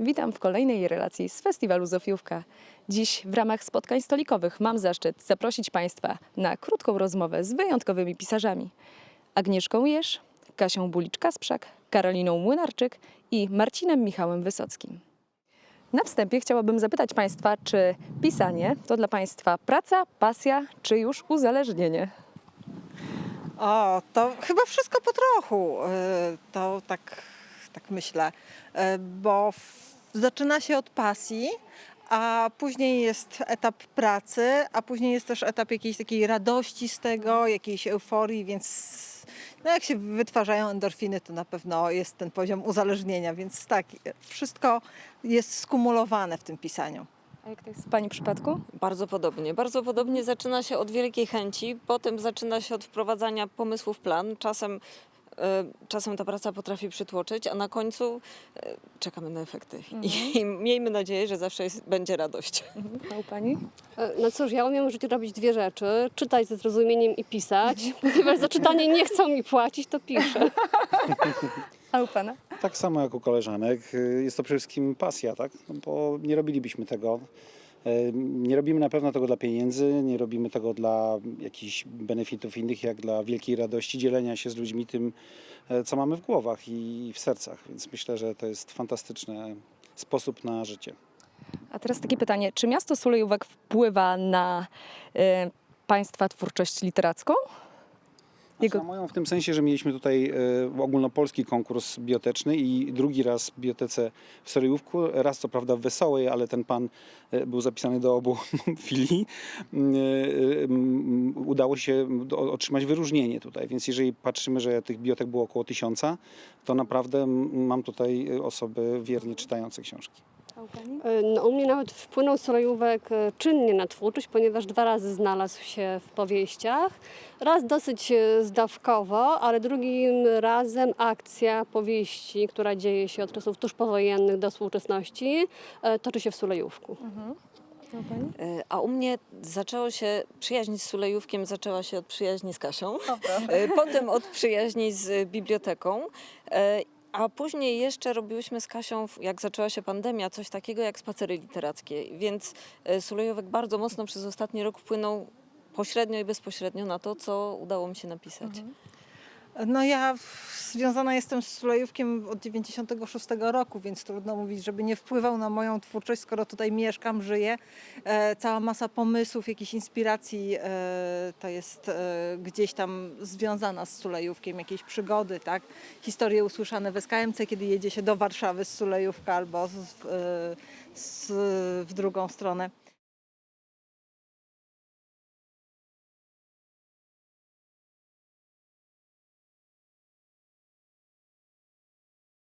Witam w kolejnej relacji z Festiwalu Zofiówka. Dziś w ramach spotkań stolikowych mam zaszczyt zaprosić Państwa na krótką rozmowę z wyjątkowymi pisarzami. Agnieszką Jesz, Kasią Buliczka-Sprzak, Karoliną Młynarczyk i Marcinem Michałem Wysockim. Na wstępie chciałabym zapytać Państwa, czy pisanie to dla Państwa praca, pasja, czy już uzależnienie? O, to chyba wszystko po trochu. y, To tak, tak myślę, Y, bo zaczyna się od pasji, a później jest etap pracy, a później jest też etap jakiejś takiej radości z tego, jakiejś euforii, więc no jak się wytwarzają endorfiny, to na pewno jest ten poziom uzależnienia, więc tak, wszystko jest skumulowane w tym pisaniu. A jak to jest w Pani przypadku? Bardzo podobnie. Bardzo podobnie zaczyna się od wielkiej chęci, potem zaczyna się od wprowadzania pomysłów w plan. Czasem, czasem ta praca potrafi przytłoczyć, a na końcu e, czekamy na efekty. I miejmy nadzieję, że zawsze jest, będzie radość. A u Pani? E, No cóż, ja umiem w życiu robić dwie rzeczy. Czytać ze zrozumieniem i pisać. Ponieważ za czytanie nie chcą mi płacić, to piszę. A u Pana? Tak samo jak u koleżanek. y, Jest to przede wszystkim pasja, tak? No bo nie robilibyśmy tego. Y, Nie robimy na pewno tego dla pieniędzy, nie robimy tego dla jakichś benefitów innych, jak dla wielkiej radości dzielenia się z ludźmi tym, e, co mamy w głowach i w sercach. Więc myślę, że to jest fantastyczny sposób na życie. A teraz takie pytanie, czy miasto Sulejówek wpływa na e, Państwa twórczość literacką? Jego... Moją w tym sensie, że mieliśmy tutaj e, ogólnopolski konkurs bioteczny i drugi raz w biotece w Soryjówku, raz co prawda w Wesołej, ale ten pan e, był zapisany do obu filii. Mm, e, Udało się otrzymać wyróżnienie tutaj, więc jeżeli patrzymy, że tych biotek było około tysiąca, to naprawdę mam tutaj osoby wiernie czytające książki. E, No, u mnie nawet wpłynął Solojówek e, czynnie na twórczość, ponieważ dwa razy znalazł się w powieściach. Raz dosyć e, zdawkowo, ale drugim razem akcja powieści, która dzieje się od czasów tuż powojennych do współczesności, toczy się w Sulejówku. A u Pani? E, A u mnie zaczęło się, przyjaźń z Sulejówkiem zaczęła się od przyjaźni z Kasią, e, potem od przyjaźni z biblioteką. A później jeszcze robiłyśmy z Kasią, jak zaczęła się pandemia, coś takiego jak spacery literackie. Więc e, Sulejówek bardzo mocno przez ostatni rok wpłynął pośrednio i bezpośrednio na to, co udało mi się napisać. No ja związana jestem z Sulejówkiem od 96 roku, więc trudno mówić, żeby nie wpływał na moją twórczość, skoro tutaj mieszkam, żyję. E, cała masa pomysłów, jakichś inspiracji e, to jest e, gdzieś tam związana z Sulejówkiem, jakieś przygody, tak? Historie usłyszane w SKMC, kiedy jedzie się do Warszawy z Sulejówka albo z, e, z, w drugą stronę.